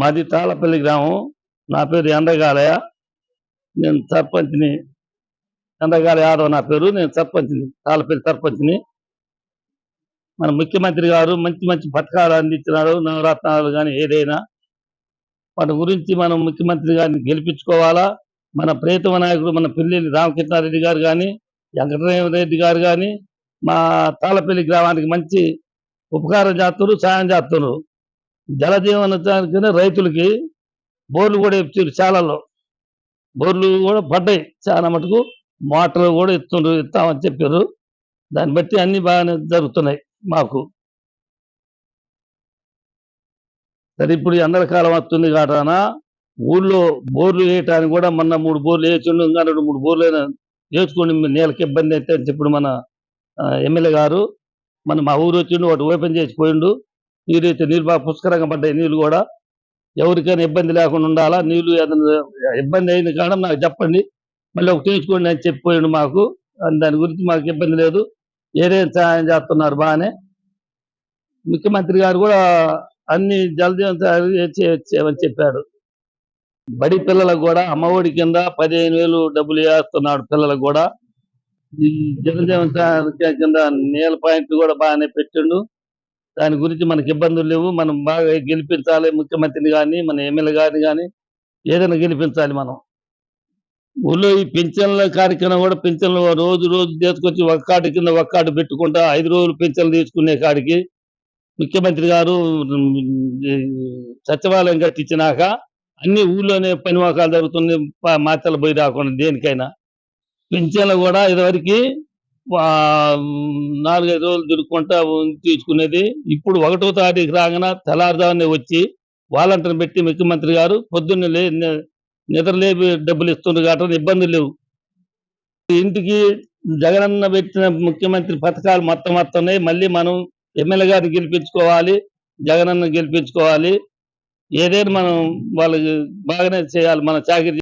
మాది తాళపల్లి గ్రామం. నా పేరు ఎండగాలయ నేను సర్పంచ్ని. ఎండగాలి యాదవ్ నా పేరు. నేను సర్పంచ్ని తాళపల్లి సర్పంచ్ని. మన ముఖ్యమంత్రి గారు మంచి మంచి పథకాలు అందించినారు నవరత్నాలు కానీ ఏదైనా. వాటి గురించి మనం ముఖ్యమంత్రి గారిని గెలిపించుకోవాలా? మన ప్రియతమ నాయకుడు మన పిల్లి రామకృష్ణారెడ్డి గారు కానీ వెంకటరామరెడ్డి గారు కానీ మా తాళపల్లి గ్రామానికి మంచి ఉపకారం చేస్తున్నారు సాయం చేస్తున్నారు. జలజీవనానికి రైతులకి బోర్లు కూడా ఇచ్చారు చాలాలో. బోర్లు కూడా పడ్డాయి. చాలా మటుకు మోటార్లు కూడా ఇస్తుండ్రు ఇస్తామని చెప్పారు. దాన్ని బట్టి అన్ని బాగానే జరుగుతున్నాయి మాకు. సరే ఇప్పుడు ఎండలకాలం వస్తుంది కాటాన ఊళ్ళో బోర్లు వేయటానికి కూడా మొన్న మూడు బోర్లు వేసిండు ఇంకా రెండు మూడు బోర్లు అయినా వేసుకోండి నీళ్ళకి ఇబ్బంది అయితే అని చెప్పి మన ఎమ్మెల్యే గారు. మన మా ఊరు వచ్చిండు వాటి ఓపెన్ చేసి పోయిండు. నీరు అయితే నీళ్ళు బాగా పుష్కరంగా పడ్డాయి నీళ్ళు కూడా. ఎవరికైనా ఇబ్బంది లేకుండా ఉండాలా? నీళ్ళు ఏదైనా ఇబ్బంది అయింది కారణం నాకు చెప్పండి. మళ్ళీ ఒక తీసుకోండి అని చెప్పిపోయాడు మాకు. దాని గురించి మాకు ఇబ్బంది లేదు. ఏదైనా సహాయం చేస్తున్నారు బాగానే. ముఖ్యమంత్రి గారు కూడా అన్ని జలదీవం చేయమని చెప్పాడు. బడి పిల్లలకు కూడా అమ్మఒడి కింద పదిహేను వేలు డబ్బులు వేస్తున్నాడు పిల్లలకు కూడా. ఈ జలజీవన కింద నీళ్ళ పాయింట్ కూడా బాగానే పెట్టిండు. దాని గురించి మనకి ఇబ్బందులు లేవు. మనం బాగా గెలిపించాలి. ముఖ్యమంత్రిని కానీ మన ఎమ్మెల్యే గారిని కానీ ఏదైనా గెలిపించాలి మనం. ఊళ్ళో ఈ పింఛన్ల కార్యక్రమం కూడా పింఛన్లు రోజు రోజు తీసుకొచ్చి ఒక కాడి కింద ఒక పెట్టుకుంటా ఐదు రోజులు పింఛన్లు తీసుకునే కాడికి ముఖ్యమంత్రి గారు సచివాలయం కట్టించినాక అన్ని ఊళ్ళోనే పనివాకాలు జరుగుతుంది ప- పోయి రాకుండా దేనికైనా. పింఛన్లు కూడా ఇదివరకు నాలుగైదు రోజులు తిరుక్కుంటా తీసుకునేది ఇప్పుడు ఒకటో తారీఖు రాగానే తెల్లారుదామనే వచ్చి వాలంటీర్ పెట్టి ముఖ్యమంత్రి గారు పొద్దున్నే లే నిద్రలేపి డబ్బులు ఇస్తున్నారు కాబట్టి ఇబ్బందులు లేవు. ఇంటికి జగనన్న పెట్టిన ముఖ్యమంత్రి పథకాలు మొత్తం మొత్తం ఉన్నాయి మళ్ళీ మనం ఎమ్మెల్యే గారిని గెలిపించుకోవాలి జగనన్న గెలిపించుకోవాలి. ఏదైనా మనం వాళ్ళకి బాగానే చేయాలి మన చాకరీ